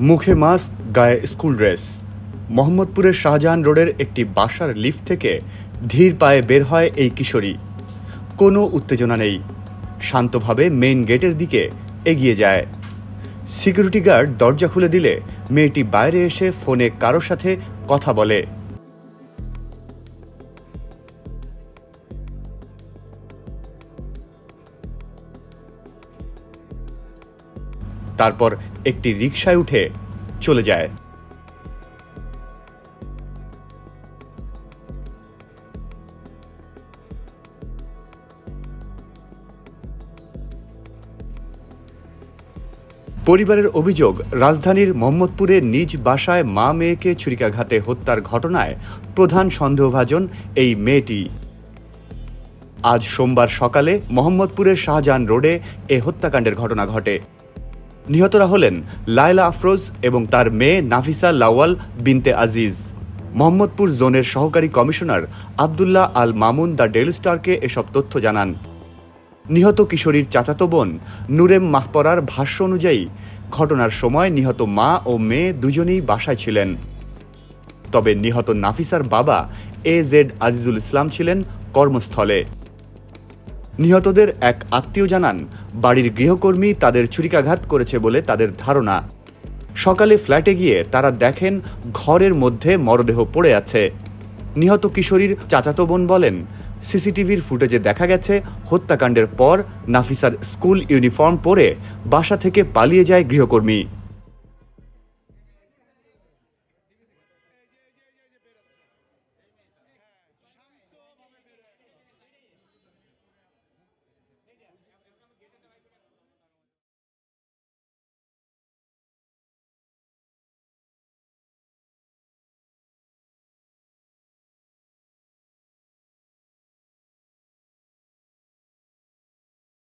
মুখে মাস্ক, গায়ে school dress. মোহাম্মদপুরের শাহজাহান রোডের একটি বাসার লিফট থেকে ধীর পায়ে বের হয় এই কিশোরী। কোনো উত্তেজনা নেই। শান্তভাবে মেইন গেটের দিকে এগিয়ে যায়। সিকিউরিটি গার্ড দরজা খুলে দিলে মেয়েটি বাইরে এসে ফোনে কারোর সাথে কথা বলে। তারপর একটি রিকশায় উঠে চলে যায়। পরিবারের অভিযোগ, রাজধানীর মোহাম্মদপুরে নিজ বাসায় মা মেয়েকে ছুরিকাঘাতে হত্যার ঘটনায় প্রধান সন্দেহভাজন এই মেয়েটি। আজ সোমবার সকালে মোহাম্মদপুরের শাহজাহান রোডে এ হত্যাকাণ্ডের ঘটনা ঘটে। নিহতরা হলেন লায়লা আফরোজ এবং তার মেয়ে নাফিসা লাওয়াল বিনতে আজিজ। মোহাম্মদপুর জোনের সহকারী commissioner Abdullah Al Mamun the daily স্টারকে এসব তথ্য জানান। নিহত কিশোরীর চাচাতো বোন নুরেম মাহপরার ভাষ্য অনুযায়ী, ঘটনার সময় নিহত মা ও মেয়ে দুজনেই বাসায় ছিলেন। তবে নিহত নাফিসার বাবা এ জেড আজিজুল ইসলাম ছিলেন কর্মস্থলে। নিহতদের এক আত্মীয় জানান, বাড়ির গৃহকর্মী তাদের ছুরিকাঘাত করেছে বলে তাদের ধারণা। সকালে ফ্ল্যাটে গিয়ে তারা দেখেন ঘরের মধ্যে মরদেহ পড়ে আছে। নিহত কিশোরীর চাচাতো বোন বলেন, সিসিটিভির ফুটেজে দেখা গেছে, হত্যাকাণ্ডের পর নাফিসার স্কুল ইউনিফর্ম পরে বাসা থেকে পালিয়ে যায় গৃহকর্মী।